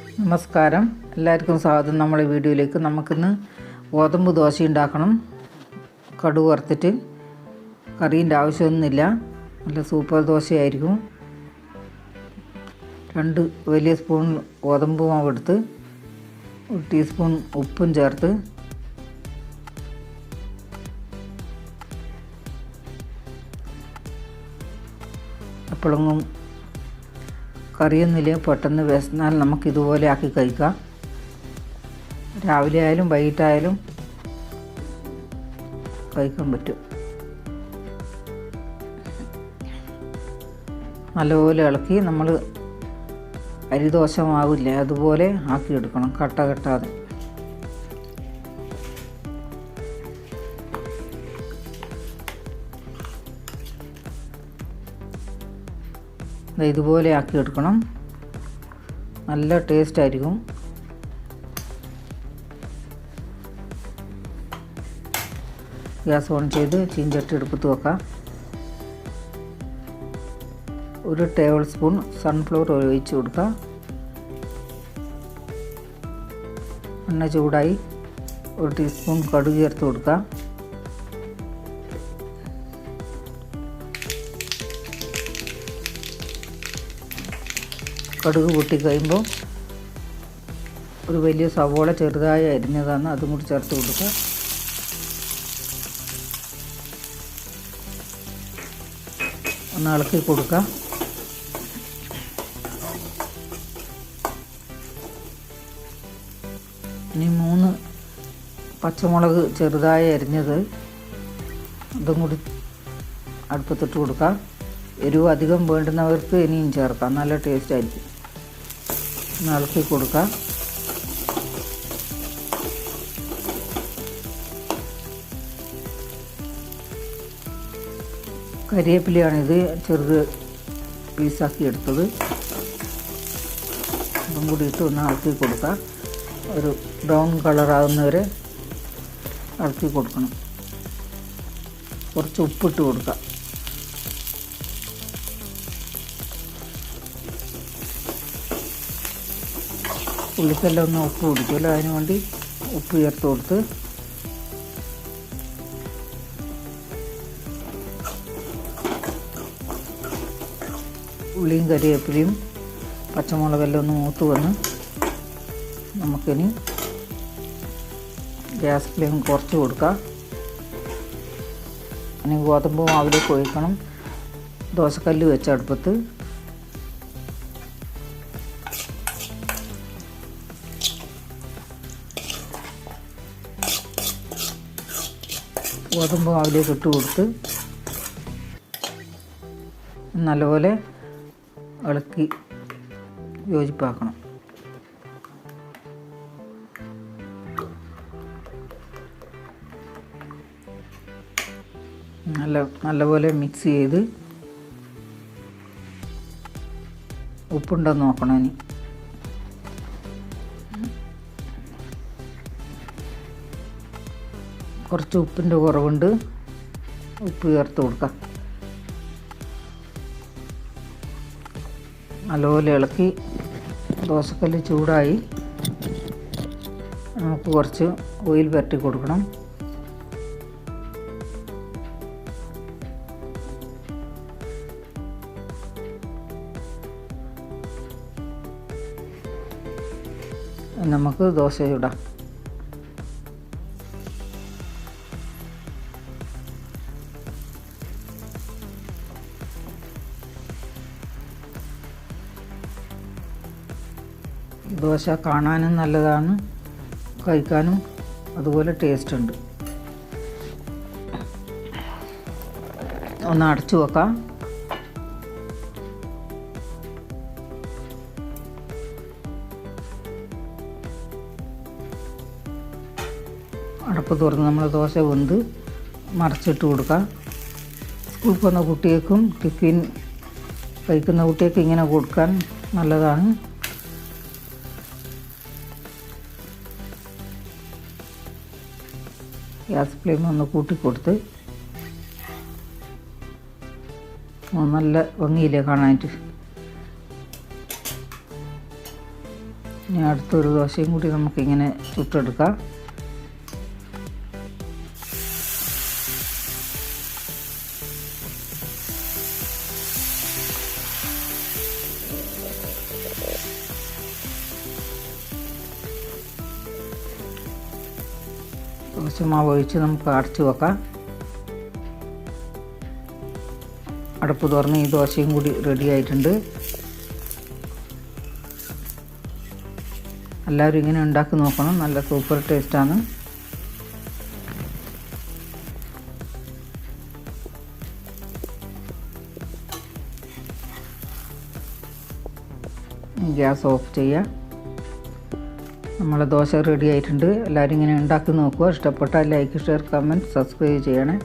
നമസ്കാരം. എല്ലാവർക്കും സ്വാഗതം. നമ്മളെ വീഡിയോയിലേക്ക് നമുക്കിന്ന് ഗോതമ്പ് ദോശ ഉണ്ടാക്കണം. കടുക് വറുത്തിട്ട് കറീന്റെ ആവശ്യമൊന്നുമില്ല. നല്ല സൂപ്പർ ദോശയായിരിക്കും. രണ്ട് വലിയ സ്പൂൺ ഗോതമ്പ് മാവ് എടുത്ത് ഒരു ടീസ്പൂൺ ഉപ്പും ചേർത്ത് എപ്പോഴെങ്കിലും കറിയൊന്നുമില്ല പെട്ടെന്ന് വിശന്നാൽ നമുക്ക് ഇതുപോലെ ആക്കി കഴിക്കാം. രാവിലെ ആയാലും വൈകിട്ടായാലും കഴിക്കാൻ പറ്റും. നല്ലപോലെ ഇളക്കി നമ്മൾ അരിദോഷമാവില്ല അതുപോലെ ആക്കിയെടുക്കണം കട്ട കെട്ടാതെ. ദേ ആക്കി എടുക്കണം. നല്ല ടേസ്റ്റ് ആയിരിക്കും. ഗ്യാസ് ഓൺ ചെയ്ത് ചീഞ്ചട്ടി എടുപ്പത്ത് വെക്കാം. ഒരു ടേബിൾ സ്പൂൺ സൺഫ്ലവർ ഓയിൽ ഒഴിച്ച് കൊടുക്കുക എണ്ണ ചൂടായി ഒരു ടീസ്പൂൺ കടുക് ചേർത്ത് കൊടുക്കുക കടുക് പൊട്ടി കഴിയുമ്പോൾ ഒരു വലിയ സവോള ചെറുതായി അരിഞ്ഞതാണ്. അതും കൂടി ചേർത്ത് കൊടുക്കുക. ഒന്ന് ഇളക്കി കൊടുക്കുക. ഇനി മൂന്ന് പച്ചമുളക് ചെറുതായി അരിഞ്ഞത് അതും കൂടി അടുപ്പത്തിട്ട് കൊടുക്കാം എരിവ് അധികം വേണ്ടുന്നവർക്ക് ഇനിയും ചേർക്കാം. നല്ല ടേസ്റ്റ് ആയിരിക്കും. ഇളക്കി കൊടുക്കാം കരിവേപ്പിലയാണിത് ചെറുത് പീസാക്കി എടുത്തത്. അതും കൂടി ഇട്ട് ഒന്ന് ഇളക്കി കൊടുക്കാം ഒരു ബ്രൗൺ കളറാകുന്നവരെ ഇളക്കി കൊടുക്കണം കുറച്ച് ഉപ്പിട്ട് കൊടുക്കാം. ഉള്ളിക്കെല്ലാം ഒന്ന് ഉപ്പ് പിടിക്കുമല്ലോ. അതിന് വേണ്ടി ഉപ്പ് ചേർത്ത് കൊടുത്ത് ഉള്ളിയും കറിവേപ്പിലയും പച്ചമുളകെല്ലാം ഒന്ന് മൂത്ത് വന്ന് നമുക്കിനി ഗ്യാസ് ഫ്ലെയിം കുറച്ച് കൊടുക്കാം. ഇനി ഗോതമ്പ് മാവിലേക്ക് ഒഴിക്കണം. ദോശക്കല്ല് വെച്ച അടുപ്പത്ത് ഗോതമ്പ് മാവിലേക്ക് ഇട്ട് കൊടുത്ത് നല്ലപോലെ ഇളക്കി യോജിപ്പാക്കണം. നല്ല നല്ലപോലെ മിക്സ് ചെയ്ത് ഉപ്പുണ്ടോ നോക്കണം ഇനി. കുറച്ച് ഉപ്പിന്റെ കുറവുണ്ട്. ഉപ്പ് ചേർത്ത് കൊടുക്കാം. നല്ലപോലെ ഇളക്കി ദോശക്കല്ല് ചൂടായി നമുക്ക് കുറച്ച് ഓയിൽ പരട്ടി കൊടുക്കണം. നമുക്ക് ദോശ ചൂടാം. ദോശ കാണാനും നല്ലതാണ് കഴിക്കാനും അതുപോലെ ടേസ്റ്റ് ഉണ്ട്. ഒന്ന് അടച്ചു വെക്കാം. അടപ്പ് തുറന്ന് നമ്മൾ ദോശ വെന്ത് മറച്ചിട്ട് കൊടുക്കാം. സ്കൂളിൽ പോകുന്ന കുട്ടികൾക്കും ടിഫിൻ കഴിക്കുന്ന കുട്ടികൾക്ക് ഇങ്ങനെ കൊടുക്കാൻ നല്ലതാണ്. ഗ്യാസ് ഫ്ലെയിം ഒന്ന് കൂട്ടിക്കൊടുത്ത് നല്ല ഭംഗിയില്ലേ കാണാനായിട്ട്. ഇനി അടുത്തൊരു ദോശയും കൂടി നമുക്കിങ്ങനെ ചുട്ടെടുക്കാം. കുറച്ച് മാവ് ഒഴിച്ച് നമുക്ക് അടച്ച് വെക്കാം. അടുപ്പ് തുറന്ന് ഈ ദോശയും കൂടി റെഡി ആയിട്ടുണ്ട്. എല്ലാവരും ഇങ്ങനെ ഉണ്ടാക്കി നോക്കണം. നല്ല സൂപ്പർ ടേസ്റ്റാണ് ഗ്യാസ് ഓഫ് ചെയ്യുക. നമ്മളെ ദോശ റെഡി ആയിട്ടുണ്ട്. എല്ലാവരും ഇങ്ങനെ ഉണ്ടാക്കി നോക്കുക. ഇഷ്ടപ്പെട്ടാൽ ലൈക്ക് ഷെയർ കമന്റ് സബ്സ്ക്രൈബ് ചെയ്യണേ.